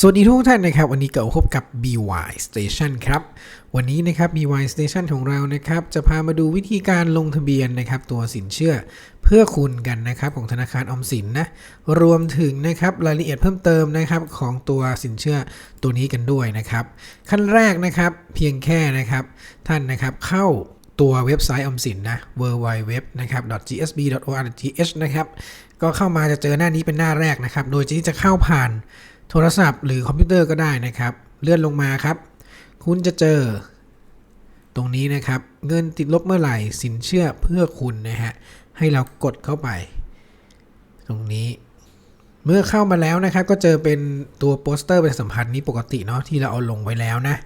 สวัสดีทุกท่านนะครับ วันนี้เก็พบกับ BY Station ครับ วันนี้นะครับ BY Station ของเรานะครับ จะพามาดูวิธีการลงทะเบียนนะครับ ตัวสินเชื่อเพื่อคุณกันนะครับ ของธนาคารออมสินนะ รวมถึงนะครับรายละเอียดเพิ่มเติมนะครับของตัวสินเชื่อตัวนี้กันด้วยนะครับ ขั้นแรกนะครับเพียงแค่นะครับ ท่านนะครับเข้าตัวเว็บไซต์ออมสินนะ www นะครับ gsb.or.th นะครับ ก็เข้ามาจะเจอหน้านี้เป็นหน้าแรกนะครับ โดยที่จะเข้าผ่าน โทรศัพท์หรือคอมพิวเตอร์ก็ได้นะครับ เลื่อนลงมาครับ คุณจะเจอ ตรงนี้นะครับ เงินติดลบเมื่อไหร่สินเชื่อเพื่อคุณนะฮะ ให้เรากดเข้าไป ตรงนี้ เมื่อเข้ามาแล้วนะครับ ก็เจอเป็นตัวโปสเตอร์ประชาสัมพันธ์นี้ปกติเนาะที่เราเอาลงไว้แล้วนะ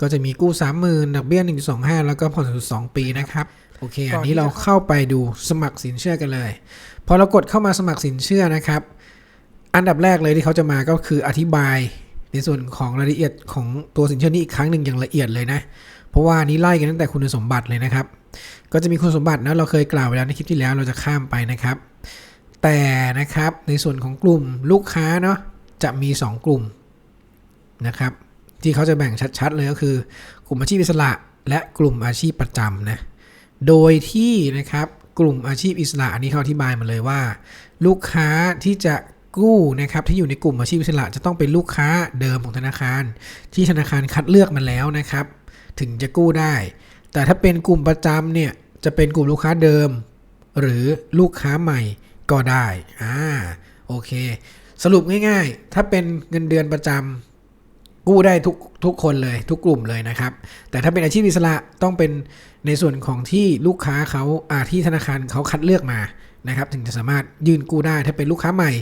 ก็จะมีกู้ 30,000ดอกเบี้ย1.25 แล้วก็ผ่อน0.2ปีนะครับโอเค อันนี้เราเข้าไปดูสมัครสินเชื่อกันเลย พอเรากดเข้ามาสมัครสินเชื่อนะครับ อันดับแรกเลยที่เขาจะมาก็คืออธิบายในส่วนของรายละเอียดของตัวสินเชื่อนี้อีกครั้งหนึ่งอย่างละเอียดเลยนะ เพราะว่านี้ไล่กันตั้งแต่คุณสมบัติเลยนะครับ ก็จะมีคุณสมบัตินะเราเคยกล่าวไปแล้วในคลิปที่แล้วเราจะข้ามไปนะครับ แต่นะครับในส่วนของกลุ่มลูกค้าเนาะจะมี 2 กลุ่มนะครับ ที่เขาจะแบ่งชัดๆเลยก็คือ กลุ่มอาชีพอิสระ และกลุ่มอาชีพประจำนะโดยที่นะครับกลุ่มอาชีพอิสระอันนี้เขาอธิบายมาเลยว่า ลูกค้าที่จะ กู้นะครับที่อยู่ในกลุ่มอาชีพอิสระจะต้องเป็นลูกค้าเดิมของธนาคาร ที่ธนาคารคัดเลือกมาแล้วนะครับ ถึงจะกู้ได้ แต่ถ้าเป็นกลุ่มประจำเนี่ยจะเป็นกลุ่มลูกค้าเดิม หรือลูกค้าใหม่ก็ได้อ่าโอเค สรุปง่ายๆ ถ้าเป็นเงินเดือนประจำกู้ได้ทุกทุกคนเลยทุกกลุ่มเลยนะครับ แต่ถ้าเป็นอาชีพอิสระต้องเป็นในส่วนของที่ลูกค้าเขาอาที่ธนาคารเขาคัดเลือกมานะครับถึงจะสามารถยื่นกู้ได้ถ้าเป็นลูกค้าใหม่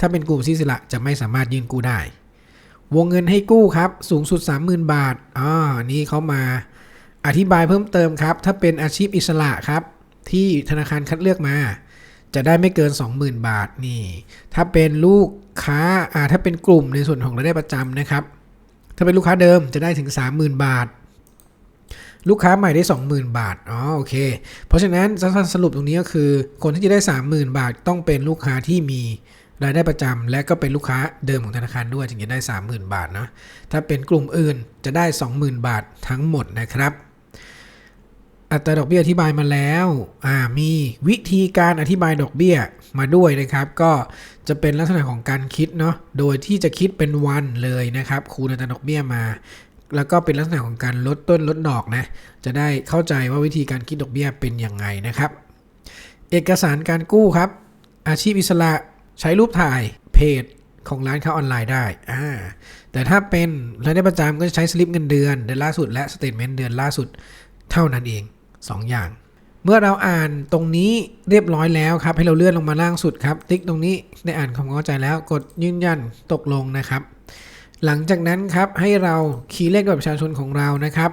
ถ้าเป็นกลุ่มอาชีพอิสระจะไม่สามารถยื่นกู้ได้ วงเงินให้กู้ครับ สูงสุด 30,000 บาทอ๋อนี่เขามาอธิบายเพิ่มเติมครับ ถ้าเป็นอาชีพอิสระครับ ที่ธนาคารคัดเลือกมา จะได้ไม่เกิน 20,000 บาทนี่ ถ้าเป็นลูกค้าอ่าถ้าเป็นกลุ่มในส่วนของรายได้ประจำนะครับ ถ้าเป็นลูกค้าเดิมจะได้ถึง 30,000 บาท ลูกค้าใหม่ได้ 20,000 บาทอ๋อโอเค เพราะฉะนั้นสั้นๆสรุปตรงนี้ก็คือ คนที่จะได้ 30,000 บาทต้องเป็นลูกค้าที่มี รายได้ประจำและก็เป็นลูกค้าเดิมของธนาคารด้วยถึงจะได้ 30,000 บาทเนาะถ้าเป็นกลุ่มอื่นจะได้ 20,000 บาททั้งหมดนะครับ อัตราดอกเบี้ยอธิบายมาแล้วมีวิธีการอธิบายดอกเบี้ยมาด้วยนะครับ ก็จะเป็นลักษณะของการคิดเนาะโดยที่จะคิดเป็นวันเลยนะครับคูณอัตราดอกเบี้ยมาแล้วก็เป็นลักษณะของการลดต้นลดดอกนะ จะได้เข้าใจว่าวิธีการคิดดอกเบี้ยเป็นยังไงนะครับ เอกสารการกู้ครับ อาชีพอิสระ ใช้รูปถ่ายเพจของร้านค้าออนไลน์ได้อ่าแต่ถ้าเป็นรายได้ประจำก็จะใช้สลิปเงินเดือนเดือนล่าสุดและสเตทเมนต์เดือนล่าสุดเท่านั้นเอง 2 อย่าง เมื่อเราอ่านตรงนี้เรียบร้อยแล้วครับ ให้เราเลื่อนลงมาล่างสุดครับ ติ๊กตรงนี้ได้อ่านความเข้าใจแล้วกดยืนยันตกลงนะครับ หลังจากนั้นครับให้เราคีย์เลขบัตรประชาชนของเรานะครับ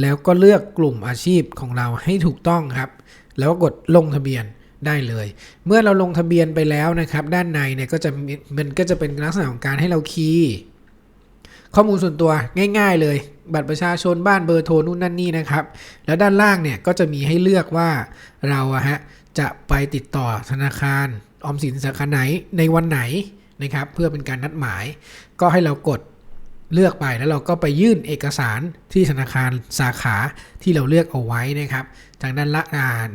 แล้วก็เลือกกลุ่มอาชีพของเราให้ถูกต้องครับ แล้วก็กดลงทะเบียน ได้เลย เมื่อเราลงทะเบียนไปแล้วนะครับ ด้านในเนี่ยก็จะมันก็จะเป็นลักษณะของการให้เราคีย์ข้อมูลส่วนตัวง่าย ๆ เลย บัตรประชาชนบ้านเบอร์โทรนู่นนั่นนี่นะครับ แล้วด้านล่างเนี่ยก็จะมีให้เลือกว่าเราอะฮะจะไปติดต่อธนาคารออมสินสาขาไหนในวันไหนนะครับ เพื่อเป็นการนัดหมาย ก็ให้เรากด เลือกไปแล้วเราก็ไปยื่นเอกสารที่ธนาคารสาขาที่เราเลือกเอาไว้นะครับทางด้นละ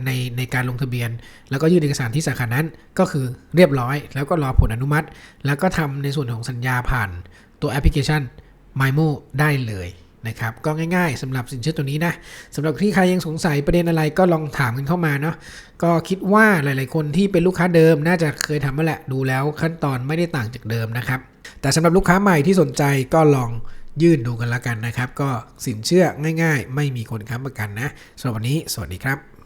ในในการลงทะเบียน แล้วก็ยื่นเอกสารที่สาขานั้นก็คือเรียบร้อย แล้วก็รอผลอนุมัติ แล้วก็ทำในส่วนของสัญญาผ่านตัวแอปพลิเคชัน m y m o ได้เลยนะครับก็ง่ายๆสำหรับสินเชื่อตัวนี้นะสำหรับที่ใครยังสงสัยประเด็นอะไรก็ลองถามกันเข้ามาเนาะก็คิดว่าหลายๆคนที่เป็นลูกค้าเดิมน่าจะเคยทำมาแหละดูแล้วขั้นตอนไม่ได้ต่างจากเดิมนะครับ แต่สำหรับลูกค้าใหม่ที่สนใจก็ลองยื่นดูกันละกันนะครับ ก็สินเชื่อง่าย ๆ ไม่มีคนค้ำประกันนะสำหรับวันนี้ สวัสดีครับ